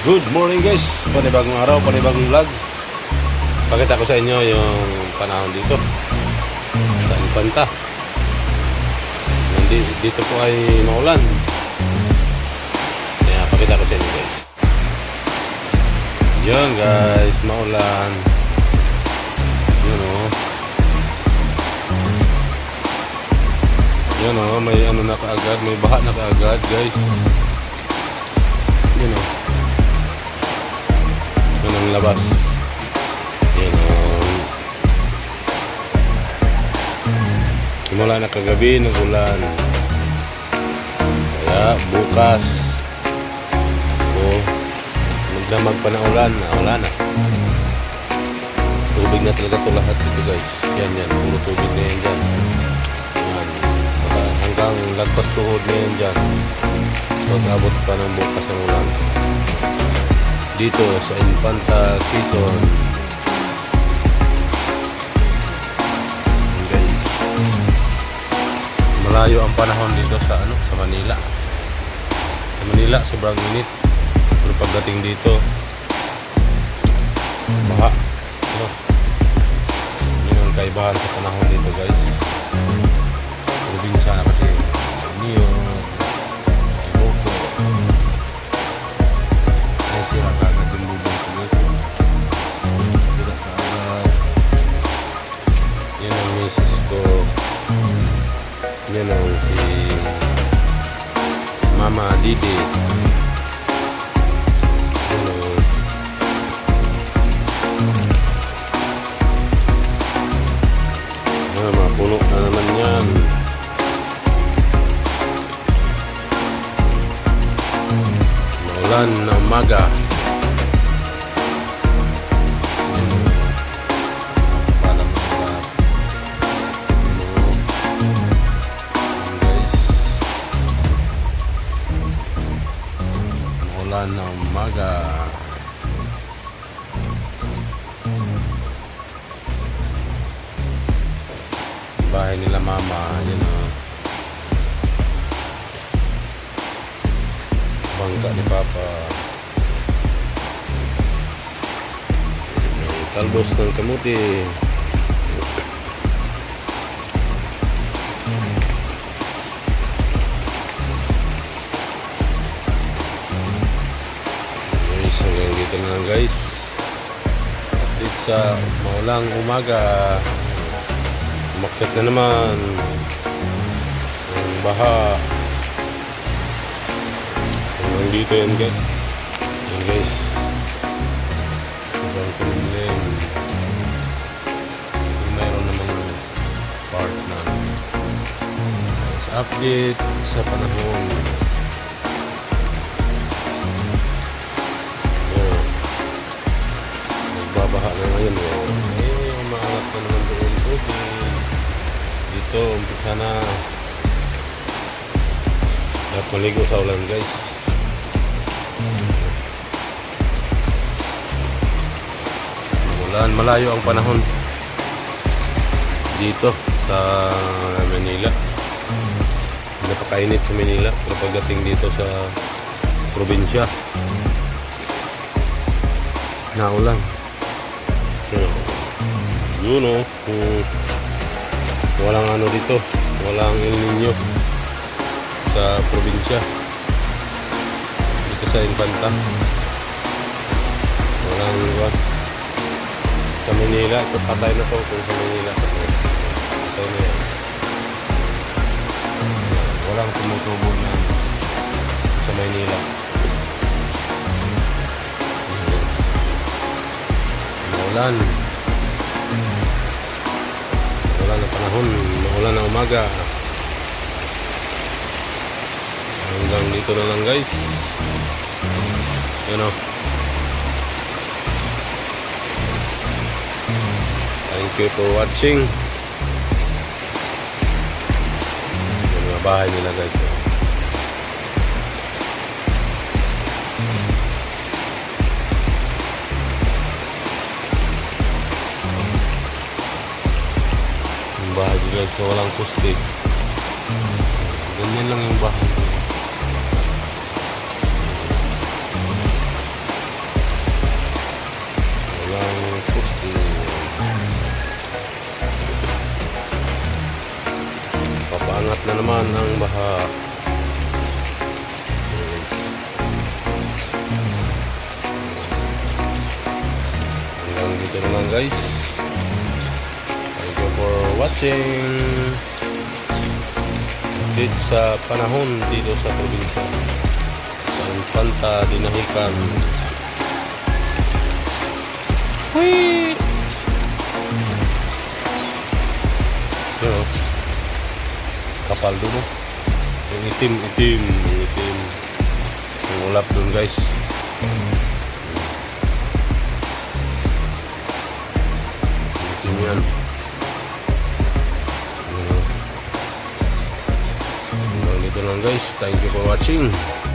Good morning guys! Panibagong araw, panibagong vlog. Pakita ko sa inyo yung panahon dito. Sa Infanta. Dito po ay maulan. Kaya pakita ko sa inyo guys. Yun guys, maulan. Yun o. Yun o, may ano na kaagad, may baha na kaagad guys. Yun o. Ang labas. Yun o. Simula na kagabi ng ulan. Kaya bukas. O, magdamag pa ng ulan. Wala na. Tubig na talaga ito lahat dito guys. Yan yan. Puro tubig na yan dyan. Yan. Hanggang lagpas tuhod na yan dyan. So, abot pa ng bukas ng ulan dito sa Infanta Quezon. Guys. Malayo ang panahon dito sa ano sa Manila. Sa Manila sobrang init. Pero pagdating dito baha. Ano? Yun ang kaibahan sa panahon dito guys. Yan ang si Mama Didi. Ang Ah, mga puno na naman yan. Maulan na. Maulan na umaga. Bahay nila mama. Yan o. bangka ni Papa. Yung talbos ng kamuti. Sa maulang umaga. Umakyat na naman. Ang baha. Hanggang dito yan guys. Yan guys. Sobrang kulimlim. Mayroon namang part na guys, update sa panahon. Na ngayon. Oh. Eh, umaangat na naman doon tubig. Dito, umpisa na. Dapat maligo sa ulan guys. Ulan, malayo ang panahon dito sa Manila. Napakainit sa Manila pero pagdating dito sa probinsya naulan. Yun, yun o. Kung walang ano dito, walang El Nino sa probinsya. Dito sa Infanta. Walang what? Sa Manila, ito patay na to kung sa Manila. Patay na yan. Walang tumutubo na sa Manila. Maulan. Maulan na panahon. Maulan na umaga. Hanggang dito na lang guys. Yan o. Thank you for watching. Yung mga bahay nila guys. yung bahay dyan so walang poste ganyan lang yung bahay. Walang poste papaangat na naman ang baha. Hanggang dito na lang guys. Thank you for watching. Update sa panahon dito sa probinsya. Sa Infanta, Dinahican. Hui! Yun o. Kapal dun o. Yung itim, itim, yung itim. Yung ulap dun guys. Itim yan. Lang guys. Thank you for watching.